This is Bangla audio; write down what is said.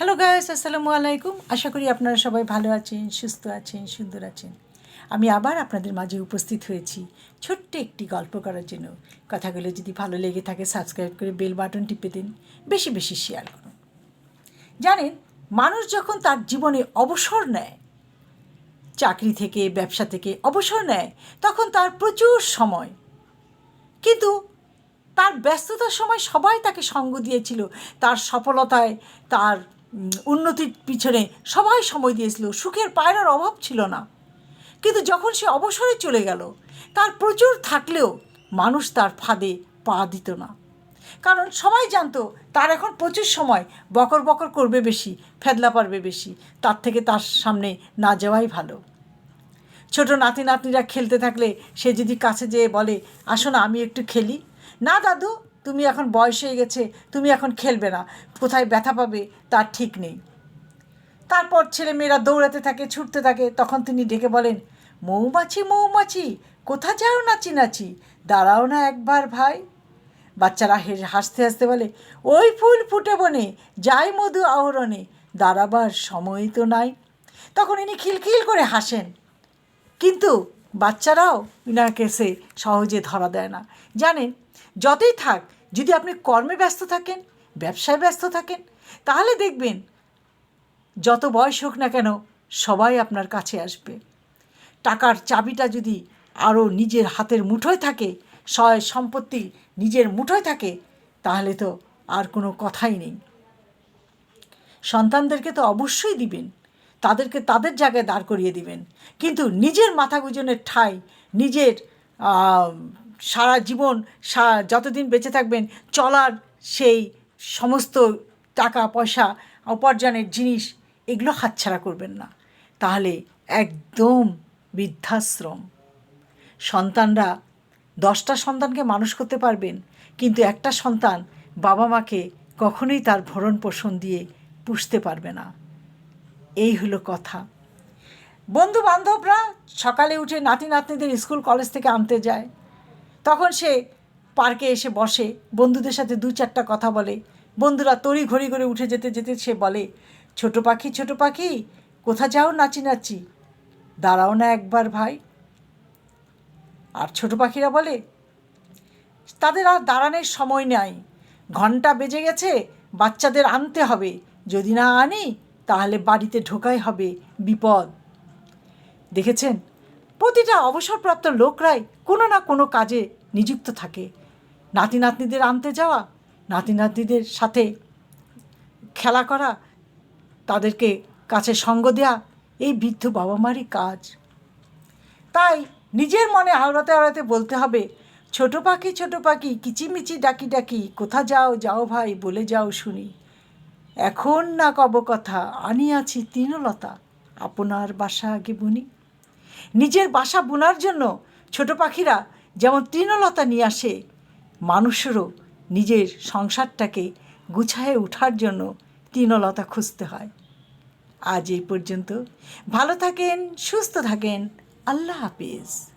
হ্যালো গাইস আসসালামু আলাইকুম আশা করি আপনারা সবাই ভালো আছেন, সুস্থ আছেন, সুন্দর আছেন। আমি আবার আপনাদের মাঝে উপস্থিত হয়েছি ছোট্ট একটি গল্প করার জন্য। কথাগুলো যদি ভালো লেগে থাকে সাবস্ক্রাইব করে বেল বাটন টিপে দিন। বেশি বেশি শেয়ার করুন। জানেন, মানুষ যখন তার জীবনে অবসর নেয়, চাকরি থেকে, ব্যবসা থেকে অবসর নেয়, তখন তার প্রচুর সময়। কিন্তু তার ব্যস্ততার সময় সবাই তাকে সঙ্গ দিয়েছিল। তার সফলতায়, তার উন্নতির পিছনে সবাই সময় দিয়েছিল। সুখের পায়রার অভাব ছিল না। কিন্তু যখন সে অবসরে চলে গেল, তার প্রচুর থাকলেও মানুষ তার ফাঁদে পা দিত না। কারণ সবাই জানতো, তার এখন প্রচুর সময় বকর বকর করবে বেশি, ফেদলা পারবে বেশি, তার থেকে তার সামনে না যাওয়াই ভালো। ছোট নাতি নাতনিরা খেলতে থাকলে সে যদি কাছে যেয়ে বলে, আসো না, আমি একটু খেলি। না, দাদু তুমি এখন বয়স হয়ে গেছে, তুমি এখন খেলবে না। কোথায় ব্যথা পাবে তার ঠিক নেই। তারপর ছেলে মেয়েরা দৌড়াতে থাকে, ছুটতে থাকে, তখন তিনি ডেকে বলেন, মৌমাছি মৌমাছি, কোথা যাও নাচি নাচি? দাঁড়াও না একবার ভাই। বাচ্চারা হেসে হাসতে হাসতে বলে, ওই ফুল ফুটে বনে, যাই মধু আহরণে, দাঁড়াবার সময় তো নাই। তখন ইনি খিলখিল করে হাসেন। কিন্তু বাচ্চারাও ইনাকে সে সহজে ধরা দেয় না। জানেন, যতই থাক যদি আপনি কর্মে ব্যস্ত থাকেন, ব্যবসায় ব্যস্ত থাকেন, তাহলে দেখবেন যত বয়স হোক না কেন সবাই আপনার কাছে আসবে। টাকার চাবিটা যদি আরও নিজের হাতের মুঠোয় থাকে, সয় সম্পত্তি নিজের মুঠোয় থাকে, তাহলে তো আর কোনো কথাই নেই। সন্তানদেরকে তো অবশ্যই দিবেন, তাদেরকে তাদের জায়গায় দাঁড় করিয়ে দিবেন। কিন্তু নিজের মাথা গুজনের ঠাই, নিজের সারা জীবন যতদিন বেঁচে থাকবেন, চলার সেই সমস্ত টাকা, পয়সা, উপার্জনের জিনিস, এগুলো হাতছাড়া করবেন না। তাহলে একদম বৃদ্ধাশ্রম। সন্তানরা দশটা সন্তানকে মানুষ করতে পারবেন, কিন্তু একটা সন্তান বাবা মাকে কখনোই তার ভরণ পোষণ দিয়ে পুষতে পারবে না। এই হলো কথা। বন্ধু বান্ধবরা সকালে উঠে নাতি নাতনিদের স্কুল, কলেজ থেকে আনতে যায়। তখন সে পার্কে এসে বসে, বন্ধুদের সাথে দু চারটা কথা বলে। বন্ধুরা তড়ি ঘড়ি করে উঠে যেতে যেতে সে বলে, ছোট পাখি ছোট পাখি কোথা যাও নাচি নাচি? দাঁড়াও না একবার ভাই। আর ছোট পাখিরা বলে, তাদের আর দাঁড়ানোর সময় নাই। ঘণ্টা বেজে গেছে, বাচ্চাদের আনতে হবে। যদি না আনি, তাহলে বাড়িতে ঢোকাই হবে বিপদ। দেখেছেন? প্রতিটা অবসরপ্রাপ্ত লোকরাই কোনো না কোনো কাজে নিযুক্ত থাকে। নাতি নাতনিদের আনতে যাওয়া, নাতি নাতনিদের সাথে খেলা করা, তাদেরকে কাছে সঙ্গ দেয়া, এই বৃদ্ধ বাবা মারই কাজ। তাই নিজের মনে আওড়াতে আওড়াতে বলতে হবে, ছোট পাখি ছোট পাখি, কিচিমিচি, ডাকি ডাকি, কোথা যাও যাও ভাই, বলে যাও শুনি। এখন না কব কথা আনিয়াছি তৃণলতা, আপনার বাসা আগে বুনি। নিজের বাসা বোনার জন্য ছোট পাখিরা যেমন তৃণলতা নিয়ে আসে, মানুষেরও নিজের সংসারটাকে গুছায়ে ওঠার জন্য তৃণলতা খুঁজতে হয়। আজ এই পর্যন্ত। ভালো থাকেন, সুস্থ থাকেন। আল্লাহ হাফিজ।